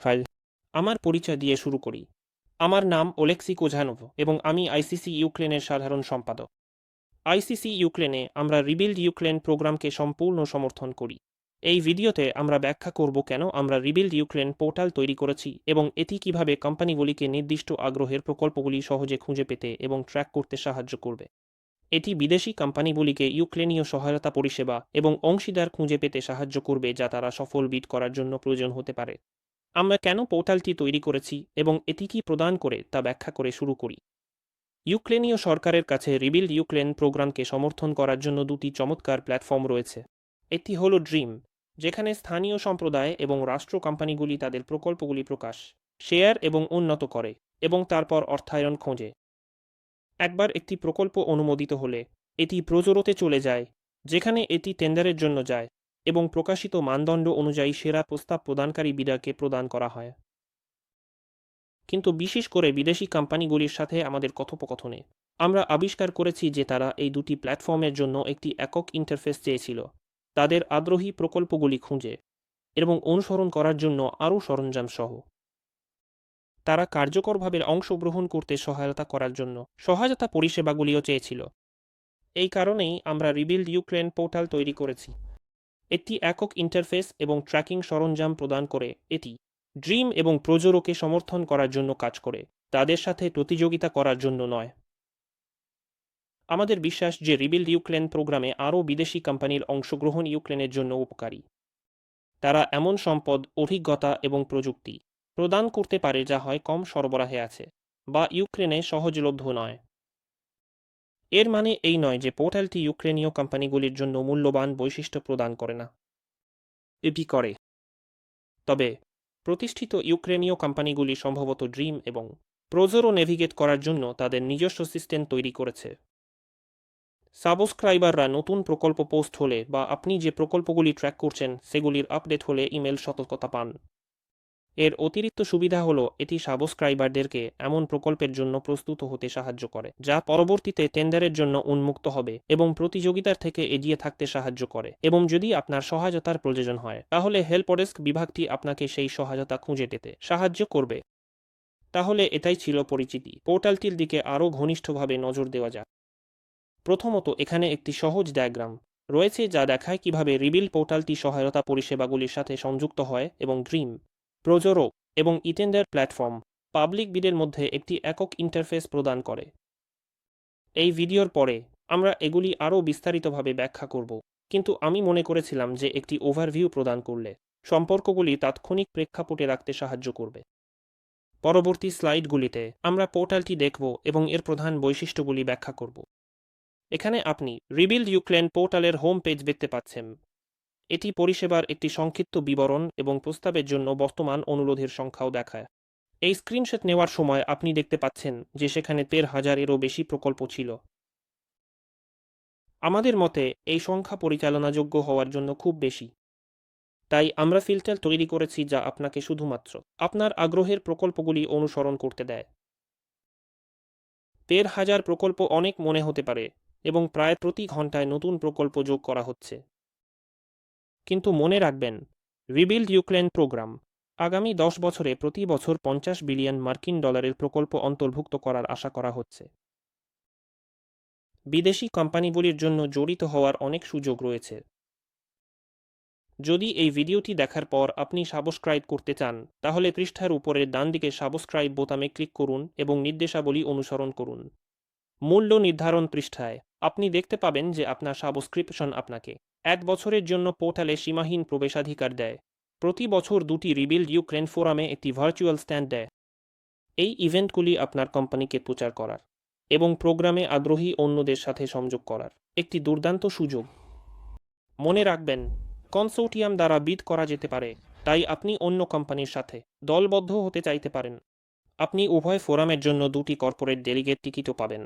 File. আমার পরিচয় দিয়ে শুরু করি। আমার নাম ওলেক্সি কোঝানোভ এবং আমি আইসিসি ইউক্রেনের সাধারণ সম্পাদক। আইসিসি ইউক্রেনে আমরা রিবিল্ড ইউক্রেন প্রোগ্রামকে সম্পূর্ণ সমর্থন করি। এই ভিডিওতে আমরা ব্যাখ্যা করব কেন আমরা রিবিল্ড ইউক্রেন পোর্টাল তৈরি করেছি এবং এটি কীভাবে কোম্পানিগুলিকে নির্দিষ্ট আগ্রহের প্রকল্পগুলি সহজে খুঁজে পেতে এবং ট্র্যাক করতে সাহায্য করবে। এটি বিদেশি কোম্পানিগুলিকে ইউক্রেনীয় সহায়তা পরিষেবা এবং অংশীদার খুঁজে পেতে সাহায্য করবে যা তারা সফল বিট করার জন্য প্রয়োজন হতে পারে। আমরা কেন পোর্টালটি তৈরি করেছি এবং এটি কি প্রদান করে তা ব্যাখ্যা করে শুরু করি। ইউক্রেনীয় সরকারের কাছে রিবিল্ড ইউক্রেন প্রোগ্রামকে সমর্থন করার জন্য দুটি চমৎকার প্ল্যাটফর্ম রয়েছে। এটি হল ড্রিম, যেখানে স্থানীয় সম্প্রদায় এবং রাষ্ট্র কোম্পানিগুলি তাদের প্রকল্পগুলি প্রকাশ, শেয়ার এবং উন্নত করে এবং তারপর অর্থায়ন খোঁজে। একবার একটি প্রকল্প অনুমোদিত হলে এটি প্রজোরতে চলে যায়, যেখানে এটি টেন্ডারের জন্য যায়। এবং প্রকাশিত মানদণ্ড অনুযায়ী সেরা প্রস্তাব প্রদানকারী বিডারকে প্রদান করা হয়। কিন্তু বিশেষ করে বিদেশি কোম্পানিগুলির সাথে আমাদের কথোপকথনে, আমরা আবিষ্কার করেছি যে তারা এই দুটি প্ল্যাটফর্মের জন্য একটি একক ইন্টারফেস চেয়েছিল, তাদের আগ্রহী প্রকল্পগুলি খুঁজে, এবং অনুসরণ করার জন্য আরও সরঞ্জাম সহ তারা কার্যকরভাবে অংশগ্রহণ করতে সহায়তা করার জন্য সহায়তা পরিষেবাগুলিও চেয়েছিল। এই কারণেই আমরা রিবিল্ড ইউক্রেন পোর্টাল তৈরি করেছি। একটি একক ইন্টারফেস এবং ট্র্যাকিং সরঞ্জাম প্রদান করে এটি ড্রিম এবং প্রজোরকে সমর্থন করার জন্য কাজ করে, তাদের সাথে প্রতিযোগিতা করার জন্য নয়। আমাদের বিশ্বাস যে রিবিল্ড ইউক্রেন প্রোগ্রামে আরও বিদেশি কোম্পানির অংশগ্রহণ ইউক্রেনের জন্য উপকারী। তারা এমন সম্পদ, অভিজ্ঞতা এবং প্রযুক্তি প্রদান করতে পারে যা হয় কম সরবরাহে আছে, বা ইউক্রেনে সহজলভ্য নয়। এর মানে এই নয় যে পোর্টালটি ইউক্রেনীয় কোম্পানিগুলির জন্য মূল্যবান বৈশিষ্ট্য প্রদান করে না। এটি করে। তবে, প্রতিষ্ঠিত ইউক্রেনীয় কোম্পানিগুলি সম্ভবত ড্রিম এবং প্রোজোরো নেভিগেট করার জন্য তাদের নিজস্ব সিস্টেম তৈরি করেছে। সাবস্ক্রাইবাররা নতুন প্রকল্প পোস্ট হলে বা আপনি যে প্রকল্পগুলি ট্র্যাক করছেন, সেগুলির আপডেট হলে ইমেল সতর্কতা পান। এর অতিরিক্ত সুবিধা হলো, এটি সাবস্ক্রাইবারদেরকে এমন প্রকল্পের জন্য প্রস্তুত হতে সাহায্য করে, যা পরবর্তীতে টেন্ডারের জন্য উন্মুক্ত হবে এবং প্রতিযোগিতার থেকে এগিয়ে থাকতে সাহায্য করে। এবং যদি আপনার সহায়তার প্রয়োজন হয়, তাহলে হেল্পডেস্ক বিভাগটি আপনাকে সেই সহায়তা খুঁজে পেতে সাহায্য করবে। তাহলে এটাই ছিল পরিচিতি। পোর্টালটির দিকে আরও ঘনিষ্ঠভাবে নজর দেওয়া যাক। প্রথমত, এখানে একটি সহজ ডায়াগ্রাম রয়েছে যা দেখায় কীভাবে রিবিল পোর্টালটি সহায়তা পরিষেবাগুলির সাথে সংযুক্ত হয় এবং ড্রিম প্রজোরো এবং ইটেন্ডার প্ল্যাটফর্ম পাবলিক বিডের মধ্যে একটি একক ইন্টারফেস প্রদান করে। এই ভিডিওর পরে আমরা এগুলি আরও বিস্তারিতভাবে ব্যাখ্যা করব, কিন্তু আমি মনে করেছিলাম যে একটি ওভারভিউ প্রদান করলে সম্পর্কগুলি তাৎক্ষণিক প্রেক্ষাপটে রাখতে সাহায্য করবে। পরবর্তী স্লাইডগুলিতে আমরা পোর্টালটি দেখব এবং এর প্রধান বৈশিষ্ট্যগুলি ব্যাখ্যা করব। এখানে আপনি রিবিল্ড ইউক্রেন পোর্টালের হোম পেজ দেখতে পাচ্ছেন। এটি পরিষেবার একটি সংক্ষিপ্ত বিবরণ এবং প্রস্তাবের জন্য বর্তমান অনুরোধের সংখ্যাও দেখায়। এই স্ক্রিনশট নেওয়ার সময় আপনি দেখতে পাচ্ছেন যে সেখানে দেড় হাজারেরও বেশি প্রকল্প ছিল। আমাদের মতে এই সংখ্যা পরিচালনাযোগ্য হওয়ার জন্য খুব বেশি। তাই আমরা ফিল্টার তৈরি করেছি যা আপনাকে শুধুমাত্র আপনার আগ্রহের প্রকল্পগুলি অনুসরণ করতে দেয়। তের হাজার প্রকল্প অনেক মনে হতে পারে এবং প্রায় প্রতি ঘন্টায় নতুন প্রকল্প যোগ করা হচ্ছে। কিন্তু মনে রাখবেন রিবিল্ড ইউক্রেন প্রোগ্রাম আগামী দশ বছরে প্রতি বছর পঞ্চাশ বিলিয়ন মার্কিন ডলারের প্রকল্প অন্তর্ভুক্ত করার আশা করা হচ্ছে। বিদেশি কোম্পানিগুলির জন্য জড়িত হওয়ার অনেক সুযোগ রয়েছে। যদি এই ভিডিওটি দেখার পর আপনি সাবস্ক্রাইব করতে চান, তাহলে পৃষ্ঠার উপরের ডান দিকে সাবস্ক্রাইব বোতামে ক্লিক করুন এবং নির্দেশাবলী অনুসরণ করুন। মূল্য নির্ধারণ পৃষ্ঠায় আপনি দেখতে পাবেন যে আপনার সাবস্ক্রিপশন আপনাকে এক বছরের জন্য পোর্টালে সীমাহীন প্রবেশাধিকার দেয়। প্রতি বছর দুটি রিবিল্ড ইউক্রেন ফোরামে একটি ভার্চুয়াল স্ট্যান্ড দেয়। এই ইভেন্টগুলি আপনার কোম্পানিকে প্রচার করার এবং প্রোগ্রামে আগ্রহী অন্যদের সাথে সংযোগ করার একটি দুর্দান্ত সুযোগ। মনে রাখবেন, কনসোর্টিয়াম দ্বারা বিদ করা যেতে পারে, তাই আপনি অন্য কোম্পানির সাথে দলবদ্ধ হতে চাইতে পারেন। আপনি উভয় ফোরামের জন্য দুটি কর্পোরেট ডেলিগেট টিকিটও পাবেন।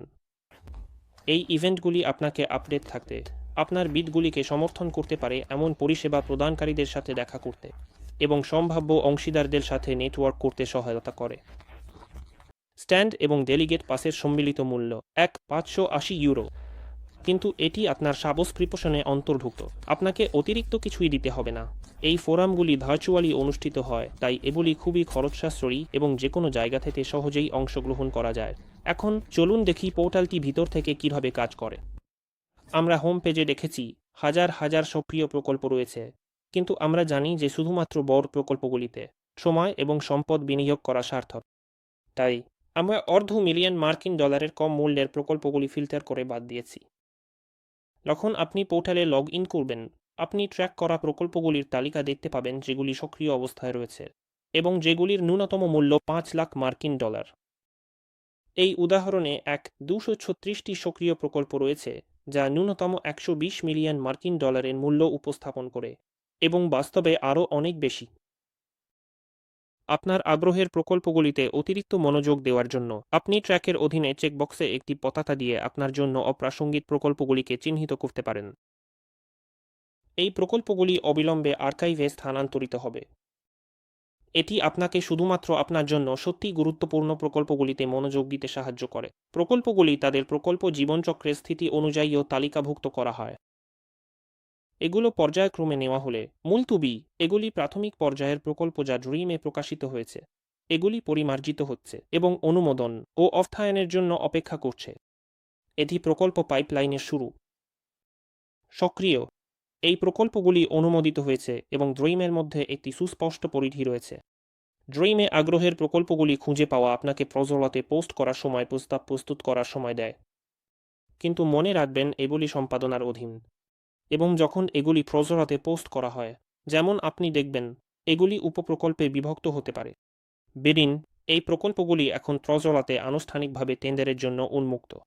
এই ইভেন্টগুলি আপনাকে আপডেট থাকতে আপনার বিদগুলিকে সমর্থন করতে পারে এমন পরিষেবা প্রদানকারীদের সাথে দেখা করতে এবং সম্ভাব্য অংশীদারদের সাথে নেটওয়ার্ক করতে সহায়তা করে। স্ট্যান্ড এবং ডেলিগেট পাসের সম্মিলিত মূল্য এক পাঁচশো আশি ইউরো। কিন্তু এটি আপনার সাবস সাবস্ক্রিপশনে অন্তর্ভুক্ত। আপনাকে অতিরিক্ত কিছুই দিতে হবে না। এই ফোরামগুলি ভার্চুয়ালি অনুষ্ঠিত হয়, তাই এগুলি খুবই খরচ সাশ্রয়ী এবং যে কোনো জায়গা থেকে সহজেই অংশগ্রহণ করা যায়। এখন চলুন দেখি পোর্টালটি ভিতর থেকে কীভাবে কাজ করে। আমরা হোম পেজে দেখেছি হাজার হাজার সক্রিয় প্রকল্প রয়েছে। কিন্তু আমরা জানি যে শুধুমাত্র বড় প্রকল্পগুলিতে সময় এবং সম্পদ বিনিয়োগ করা সার্থক। তাই আমরা অর্ধ মিলিয়ন মার্কিন ডলারের কম মূল্যের প্রকল্পগুলি ফিল্টার করে বাদ দিয়েছি। যখন আপনি পোর্টালে লগ ইন করবেন, আপনি ট্র্যাক করা প্রকল্পগুলির তালিকা দেখতে পাবেন যেগুলি সক্রিয় অবস্থায় রয়েছে এবং যেগুলির ন্যূনতম মূল্য পাঁচ লাখ মার্কিন ডলার। এই উদাহরণে এক দুশো ছত্রিশটি সক্রিয় প্রকল্প রয়েছে যা ন্যূনতম একশো বিশ মিলিয়ন মার্কিন ডলারের মূল্য উপস্থাপন করে এবং বাস্তবে আরও অনেক বেশি। আপনার আগ্রহের প্রকল্পগুলিতে অতিরিক্ত মনোযোগ দেওয়ার জন্য আপনি ট্র্যাকের অধীনে চেকবক্সে একটি পতাকা দিয়ে আপনার জন্য অপ্রাসঙ্গিক প্রকল্পগুলিকে চিহ্নিত করতে পারেন। এই প্রকল্পগুলি অবিলম্বে আর্কাইভে স্থানান্তরিত হবে। এটি আপনাকে শুধুমাত্র আপনার জন্য সত্যি গুরুত্বপূর্ণ প্রকল্পগুলিতে মনোযোগ দিতে সাহায্য করে। প্রকল্পগুলি তাদের প্রকল্প জীবনচক্রের স্থিতি অনুযায়ীও তালিকাভুক্ত করা হয়। এগুলো পর্যায়ক্রমে নেওয়া হলে মুলতুবি এগুলি প্রাথমিক পর্যায়ের প্রকল্প যা ড্রিমে প্রকাশিত হয়েছে। এগুলি পরিমার্জিত হচ্ছে এবং অনুমোদন ও অর্থায়নের জন্য অপেক্ষা করছে। এটি প্রকল্প পাইপলাইনের শুরু। সক্রিয় এই প্রকল্পগুলি অনুমোদিত হয়েছে এবং ড্রিমের মধ্যে একটি সুস্পষ্ট পরিধি রয়েছে। ড্রিমে আগ্রহের প্রকল্পগুলি খুঁজে পাওয়া আপনাকে প্রজলতে পোস্ট করার সময় প্রস্তাব প্রস্তুত করার সময় দেয়। কিন্তু মনে রাখবেন, এগুলি সম্পাদনার অধীন। এবং যখন এগুলি প্রজরাতে পোস্ট করা হয়, যেমন আপনি দেখবেন, এগুলি উপপ্রকল্পে বিভক্ত হতে পারে। বেরিন এই প্রকল্পগুলি এখন প্রজরাতে আনুষ্ঠানিকভাবে টেন্ডারের জন্য উন্মুক্ত।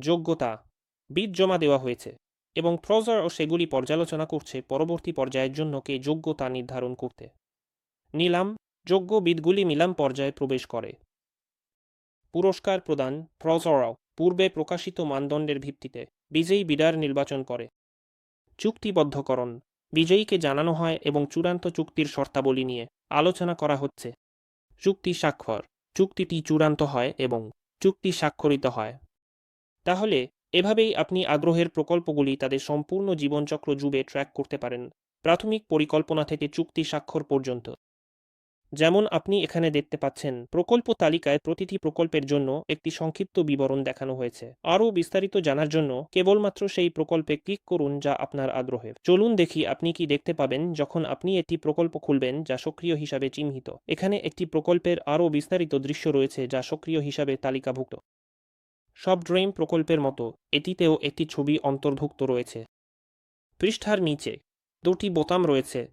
যোগ্যতা বিদ জমা দেওয়া হয়েছে। এবং প্রজার ও সেগুলি পর্যালোচনা করছে পরবর্তী পর্যায়ের জন্য কে যোগ্যতা নির্ধারণ করতে। নিলাম যোগ্য বিদগুলি নিলাম পর্যায়ে প্রবেশ করে। পুরস্কার প্রদান, প্রজরাও পূর্বে প্রকাশিত মানদণ্ডের ভিত্তিতে বিজয়ী বিডার নির্বাচন করে। চুক্তিবদ্ধকরণ, বিজয়ীকে জানানো হয় এবং চূড়ান্ত চুক্তির শর্তাবলী নিয়ে আলোচনা করা হচ্ছে। চুক্তি স্বাক্ষর, চুক্তিটি চূড়ান্ত হয় এবং চুক্তি স্বাক্ষরিত হয়। তাহলে এভাবেই আপনি আগ্রহের প্রকল্পগুলি তাদের সম্পূর্ণ জীবনচক্র জুড়ে ট্র্যাক করতে পারেন, প্রাথমিক পরিকল্পনা থেকে চুক্তি স্বাক্ষর পর্যন্ত। যেমন আপনি এখানে দেখতে পাচ্ছেন, প্রকল্প তালিকায় প্রতিটি প্রকল্পের জন্য একটি সংক্ষিপ্ত বিবরণ দেখানো হয়েছে। আরও বিস্তারিত জানার জন্য কেবলমাত্র সেই প্রকল্পে ক্লিক করুন যা আপনার আগ্রহের চলুন দেখি আপনি কি দেখতে পাবেন যখন আপনি একটি প্রকল্প খুলবেন যা সক্রিয় হিসাবে চিহ্নিত। এখানে একটি প্রকল্পের আরও বিস্তারিত দৃশ্য রয়েছে যা সক্রিয় হিসাবে তালিকাভুক্ত। সব ড্রিম প্রকল্পের মতো। এটিতেও একটি ছবি অন্তর্ভুক্ত রয়েছে। পৃষ্ঠার নিচে দুটি বোতাম রয়েছে।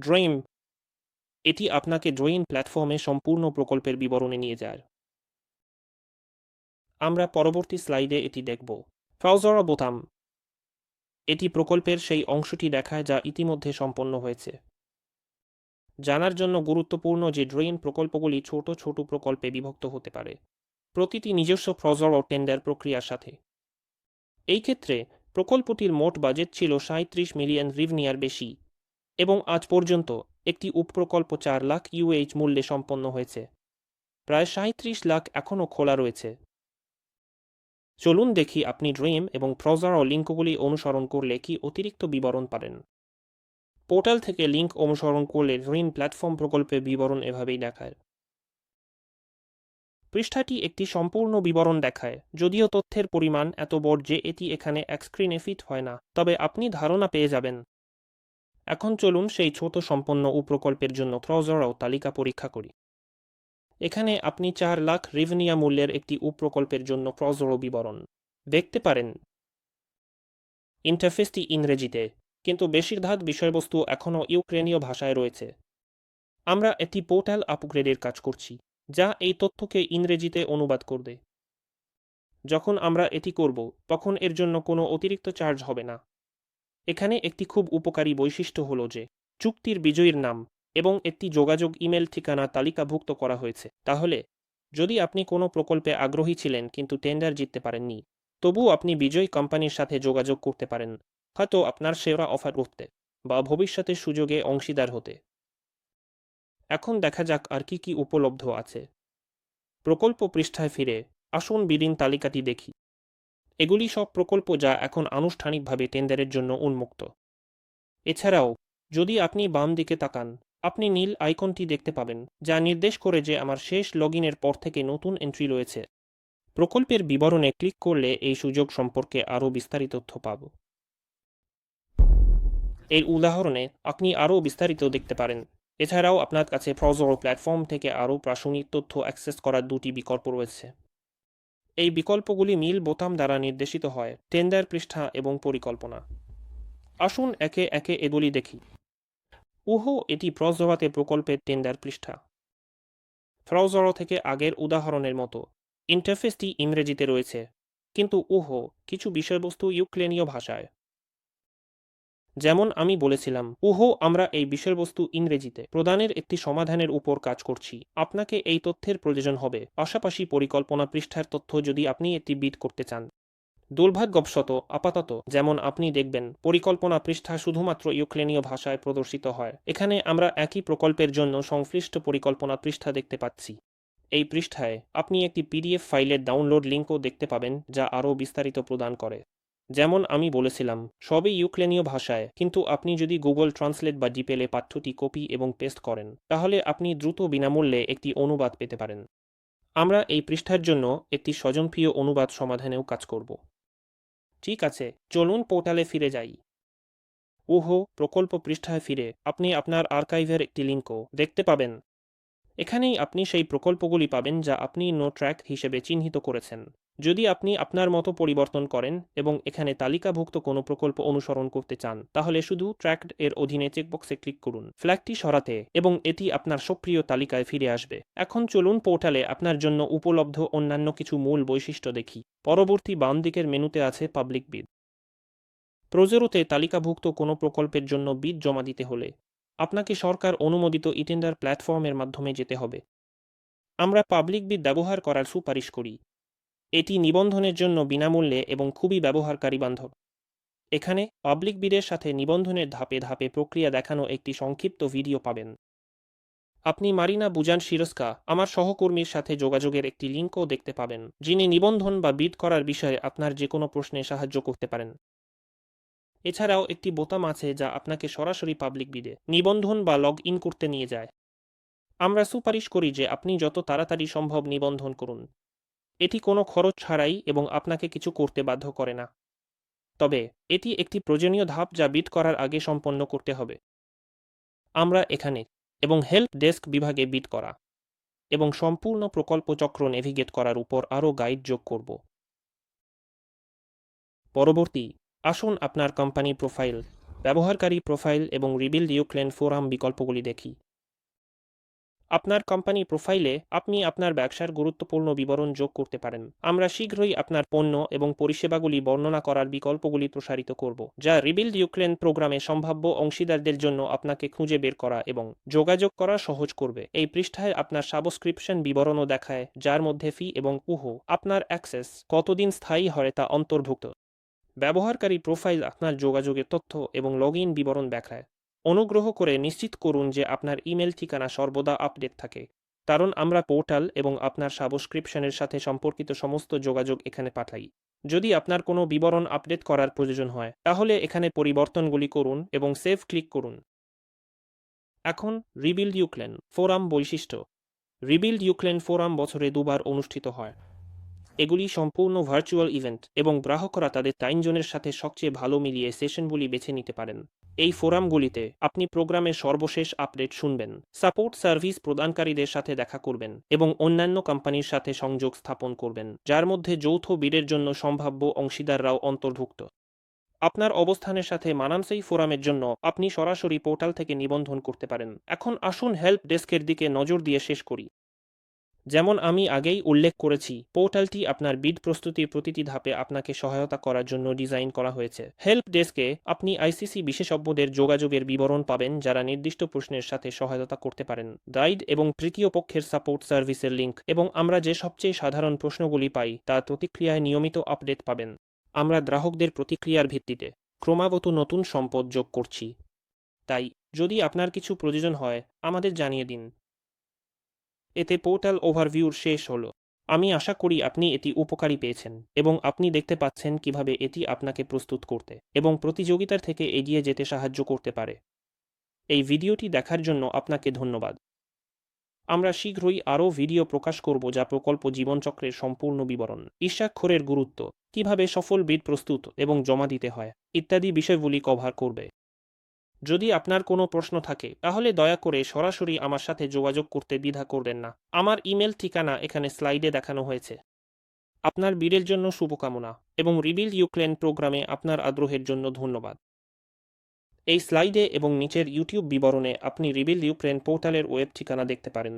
ড্রিম এটি আপনাকে ড্রয়িং প্ল্যাটফর্মে সম্পূর্ণ প্রকল্পের বিবরণে নিয়ে যায়। আমরা পরবর্তী স্লাইডে এটি দেখব। ফ্রাউজারা বোতাম। এটি প্রকল্পের সেই অংশটি দেখায় যা ইতিমধ্যে সম্পন্ন হয়েছে। জানার জন্য গুরুত্বপূর্ণ যে ড্রয়িং প্রকল্পগুলি ছোট ছোট প্রকল্পে বিভক্ত হতে পারে। প্রতিটি নিজস্ব ফ্রজর ও টেন্ডার প্রক্রিয়ার সাথে। এই ক্ষেত্রে প্রকল্পটির মোট বাজেট ছিল সাঁত্রিশ মিলিয়ন রিভনিয়ার বেশি এবং আজ পর্যন্ত একটি উপপ্রকল্প চার লাখ ইউএইচ মূল্যে সম্পন্ন হয়েছে। প্রায় সাঁত্রিশ লাখ এখনও খোলা রয়েছে। চলুন দেখি আপনি ড্রিম এবং ফ্রজার ও লিঙ্কগুলি অনুসরণ করলে কি অতিরিক্ত বিবরণ পারেন পোর্টাল থেকে লিঙ্ক অনুসরণ করলে ড্রিম প্ল্যাটফর্ম প্রকল্পের বিবরণ এভাবেই দেখায়। পৃষ্ঠাটি একটি সম্পূর্ণ বিবরণ দেখায়, যদিও তথ্যের পরিমাণ এত বড় যে এটি এখানে এক স্ক্রিনে ফিট হয় না, তবে আপনি ধারণা পেয়ে যাবেন। এখন চলুন সেই ছোট সম্পন্ন উপপ্রকল্পের জন্য ফ্রজরাও তালিকা পরীক্ষা করি। এখানে আপনি চার লাখ রিভনিয়া মূল্যের একটি উপপ্রকল্পের জন্য ফ্রজরো বিবরণ। দেখতে পারেন ইন্টারফেসটি ইংরেজিতে, কিন্তু বেশিরভাগ বিষয়বস্তু এখনও ইউক্রেনীয় ভাষায় রয়েছে। আমরা একটি পোর্টাল আপগ্রেডের কাজ করছি। যা এই তথ্যকে ইংরেজিতে অনুবাদ করবে। যখন আমরা এটি করব, তখন এর জন্য কোনো অতিরিক্ত চার্জ হবে না। এখানে একটি খুব উপকারী বৈশিষ্ট্য হল যে, চুক্তির বিজয়ীর নাম এবং একটি যোগাযোগ ইমেল ঠিকানা তালিকাভুক্ত করা হয়েছে। তাহলে, যদি আপনি কোনো প্রকল্পে আগ্রহী ছিলেন কিন্তু টেন্ডার জিততে পারেননি, তবুও আপনি বিজয়ী কোম্পানির সাথে যোগাযোগ করতে পারেন, হয়তো আপনার সেরা অফার করতে বা ভবিষ্যতের সুযোগে অংশীদার হতে। এখন দেখা যাক আর কি কি উপলব্ধ আছে। প্রকল্প পৃষ্ঠায় ফিরে আসুন বিদিন তালিকাটি দেখি। এগুলি সব প্রকল্প যা এখন আনুষ্ঠানিকভাবে টেন্ডারের জন্য উন্মুক্ত। এছাড়াও, যদি আপনি বাম দিকে তাকান, আপনি নীল আইকনটি দেখতে পাবেন, যা নির্দেশ করে যে আমার শেষ লগইনের পর থেকে নতুন এন্ট্রি রয়েছে। প্রকল্পের বিবরণে ক্লিক করলে এই সুযোগ সম্পর্কে আরও বিস্তারিত তথ্য পাব। এর উদাহরণে, আপনি আরও বিস্তারিত দেখতে পারেন। এছাড়াও আপনার কাছে ফ্রজর প্ল্যাটফর্ম থেকে আরও প্রাসঙ্গিক তথ্য অ্যাক্সেস করার দুটি বিকল্প রয়েছে। এই বিকল্পগুলি মিল বোতাম দ্বারা নির্দেশিত হয়, টেন্ডার পৃষ্ঠা এবং পরিকল্পনা। আসুন একে একে এগুলি দেখি। উহো, এটি প্রজরাতে প্রকল্পের টেন্ডার পৃষ্ঠা। ফ্রাউজারো থেকে আগের উদাহরণের মতো ইন্টারফেসটি ইংরেজিতে রয়েছে। কিন্তু উহো, কিছু বিষয়বস্তু ইউক্রেনীয় ভাষায়। যেমন আমি বলেছিলাম, উহো, আমরা এই বিষয়বস্তু ইংরেজিতে প্রদানের একটি সমাধানের উপর কাজ করছি। আপনাকে এই তথ্যের প্রয়োজন হবে। পাশাপাশি পরিকল্পনা পৃষ্ঠার তথ্য যদি আপনি এটি বিট করতে চান। দুর্ভাগ্যবশত, আপাতত, যেমন আপনি দেখবেন, পরিকল্পনা পৃষ্ঠা শুধুমাত্র ইউক্রেনীয় ভাষায় প্রদর্শিত হয়। এখানে আমরা একই প্রকল্পের জন্য সংশ্লিষ্ট পরিকল্পনা পৃষ্ঠা দেখতে পাচ্ছি। এই পৃষ্ঠায় আপনি একটি পিডিএফ ফাইলের ডাউনলোড লিঙ্কও দেখতে পাবেন, যা আরও বিস্তারিত প্রদান করে। যেমন আমি বলেছিলাম, সবই ইউক্রেনীয় ভাষায়, কিন্তু আপনি যদি গুগল ট্রান্সলেট বা ডিপেলে পাঠ্যটি কপি এবং পেস্ট করেন, তাহলে আপনি দ্রুত বিনামূল্যে একটি অনুবাদ পেতে পারেন। আমরা এই পৃষ্ঠার জন্য একটি স্বজনপ্রিয় অনুবাদ সমাধানেও কাজ করব। ঠিক আছে, চলুন পোর্টালে ফিরে যাই। ওহো, প্রকল্প পৃষ্ঠায় ফিরে, আপনি আপনার আর্কাইভের একটি লিঙ্কও দেখতে পাবেন। এখানেই আপনি সেই প্রকল্পগুলি পাবেন যা আপনি নো ট্র্যাক হিসেবে চিহ্নিত করেছেন। যদি আপনি আপনার মতো পরিবর্তন করেন এবং এখানে তালিকাভুক্ত কোনো প্রকল্প অনুসরণ করতে চান, তাহলে শুধু ট্র্যাকড এর অধীনে চেকবক্সে ক্লিক করুন, ফ্ল্যাগটি সরাতে, এবং এটি আপনার সক্রিয় তালিকায় ফিরে আসবে। এখন চলুন পোর্টালে আপনার জন্য উপলব্ধ অন্যান্য কিছু মূল বৈশিষ্ট্য দেখি। পরবর্তী বাম দিকের মেনুতে আছে পাবলিক বিড। প্রজেরোতে তালিকাভুক্ত কোনো প্রকল্পের জন্য বিড জমা দিতে হলে আপনাকে সরকার অনুমোদিত ইটেন্ডার প্ল্যাটফর্মের মাধ্যমে যেতে হবে। আমরা পাবলিক বিড ব্যবহার করার সুপারিশ করি। এটি নিবন্ধনের জন্য বিনামূল্যে এবং খুবই ব্যবহারকারী বান্ধব। এখানে পাবলিক বিডের সাথে নিবন্ধনের ধাপে ধাপে প্রক্রিয়া দেখানো একটি সংক্ষিপ্ত ভিডিও পাবেন। আপনি মারিনা বুজান শিরস্কা, আমার সহকর্মীর সাথে যোগাযোগের একটি লিঙ্কও দেখতে পাবেন, যিনি নিবন্ধন বা বিড করার বিষয়ে আপনার যে কোনো প্রশ্নে সাহায্য করতে পারেন। এছাড়াও একটি বোতাম আছে যা আপনাকে সরাসরি পাবলিক বিডে নিবন্ধন বা লগ ইন করতে নিয়ে যায়। আমরা সুপারিশ করি যে আপনি যত তাড়াতাড়ি সম্ভব নিবন্ধন করুন। এটি কোনো খরচ ছাড়াই এবং আপনাকে কিছু করতে বাধ্য করে না। তবে, এটি একটি প্রয়োজনীয় ধাপ যা বিট করার আগে সম্পন্ন করতে হবে। আমরা এখানে এবং হেল্প ডেস্ক বিভাগে বিট করা এবং সম্পূর্ণ প্রকল্প চক্র নেভিগেট করার উপর আরও গাইড যোগ করব। পরবর্তী, আসুন আপনার কোম্পানি প্রোফাইল, ব্যবহারকারী প্রোফাইল এবং রিবিল ইউক্লেন ফোরাম বিকল্পগুলি দেখি। আপনার কোম্পানি প্রোফাইলে আপনি আপনার ব্যবসার গুরুত্বপূর্ণ বিবরণ যোগ করতে পারেন। আমরা শীঘ্রই আপনার পণ্য এবং পরিষেবাগুলি বর্ণনা করার বিকল্পগুলি প্রসারিত করব, যা রিবিল্ড ইউক্রেন প্রোগ্রামে সম্ভাব্য অংশীদারদের জন্য আপনাকে খুঁজে বের করা এবং যোগাযোগ করা সহজ করবে। এই পৃষ্ঠায় আপনার সাবস্ক্রিপশন বিবরণও দেখায়, যার মধ্যে ফি এবং উহো, আপনার অ্যাক্সেস কতদিন স্থায়ী হয় তা অন্তর্ভুক্ত। ব্যবহারকারী প্রোফাইল আপনার যোগাযোগের তথ্য এবং লগ বিবরণ দেখায়। অনুগ্রহ করে নিশ্চিত করুন যে আপনার ইমেল ঠিকানা সর্বদা আপডেট থাকে। কারণ আমরা পোর্টাল এবং আপনার সাবস্ক্রিপশনের সাথে সম্পর্কিত সমস্ত যোগাযোগ এখানে পাঠাই। যদি আপনার কোনো বিবরণ আপডেট করার প্রয়োজন হয়, তাহলে এখানে পরিবর্তনগুলি করুন এবং সেভ ক্লিক করুন। এখন রিবিল্ড ইউক্লেন ফোরাম বৈশিষ্ট্য। রিবিল্ড ইউক্লেন ফোরাম বছরে দুবার অনুষ্ঠিত হয়। এগুলি সম্পূর্ণ ভার্চুয়াল ইভেন্ট এবং গ্রাহকরা তাদের টাইমজোনের সাথে সবচেয়ে ভালো মিলিয়ে সেশনগুলি বেছে নিতে পারেন। এই ফোরামগুলিতে আপনি প্রোগ্রামের সর্বশেষ আপডেট শুনবেন, সাপোর্ট সার্ভিস প্রদানকারীদের সাথে দেখা করবেন এবং অন্যান্য কোম্পানির সাথে সংযোগ স্থাপন করবেন, যার মধ্যে যৌথ বিডের জন্য সম্ভাব্য অংশীদাররাও অন্তর্ভুক্ত। আপনার অবস্থানের সাথে মানানসই ফোরামের জন্য আপনি সরাসরি পোর্টাল থেকে নিবন্ধন করতে পারেন। এখন আসুন হেল্প ডেস্কের দিকে নজর দিয়ে শেষ করি। যেমন আমি আগেই উল্লেখ করেছি, পোর্টালটি আপনার বিড প্রস্তুতির প্রতিটি ধাপে আপনাকে সহায়তা করার জন্য ডিজাইন করা হয়েছে। হেল্প ডেস্কে আপনি আইসিসি বিশেষজ্ঞদের যোগাযোগের বিবরণ পাবেন যারা নির্দিষ্ট প্রশ্নের সাথে সহায়তা করতে পারেন। গাইড এবং তৃতীয় পক্ষের সাপোর্ট সার্ভিসের লিঙ্ক এবং আমরা যে সবচেয়ে সাধারণ প্রশ্নগুলি পাই তার প্রতিক্রিয়ায় নিয়মিত আপডেট পাবেন। আমরা গ্রাহকদের প্রতিক্রিয়ার ভিত্তিতে ক্রমাগত নতুন সম্পদ যোগ করছি। তাই, যদি আপনার কিছু প্রয়োজন হয়, আমাদের জানিয়ে দিন। এতে পোর্টাল ওভারভিউর শেষ হলো। আমি আশা করি আপনি এটি উপকারী পেয়েছেন এবং আপনি দেখতে পাচ্ছেন কীভাবে এটি আপনাকে প্রস্তুত করতে এবং প্রতিযোগিতার থেকে এগিয়ে যেতে সাহায্য করতে পারে। এই ভিডিওটি দেখার জন্য আপনাকে ধন্যবাদ। আমরা শীঘ্রই আরও ভিডিও প্রকাশ করব যা প্রকল্প জীবনচক্রের সম্পূর্ণ বিবরণ ঈর্ষাক্ষরের গুরুত্ব, কীভাবে সফল বিড প্রস্তুত এবং জমা দিতে হয়, ইত্যাদি বিষয়গুলি কভার করবে। যদি আপনার কোনো প্রশ্ন থাকে, তাহলে দয়া করে সরাসরি আমার সাথে যোগাযোগ করতে দ্বিধা করবেন না। আমার ইমেল ঠিকানা এখানে স্লাইডে দেখানো হয়েছে। আপনার বীরের জন্য শুভকামনা এবং রিবিল ইউক্রেন প্রোগ্রামে আপনার আগ্রহের জন্য ধন্যবাদ। এই স্লাইডে এবং নিচের ইউটিউব বিবরণে আপনি রিবিল ইউক্রেন পোর্টালের ওয়েব ঠিকানা দেখতে পারেন।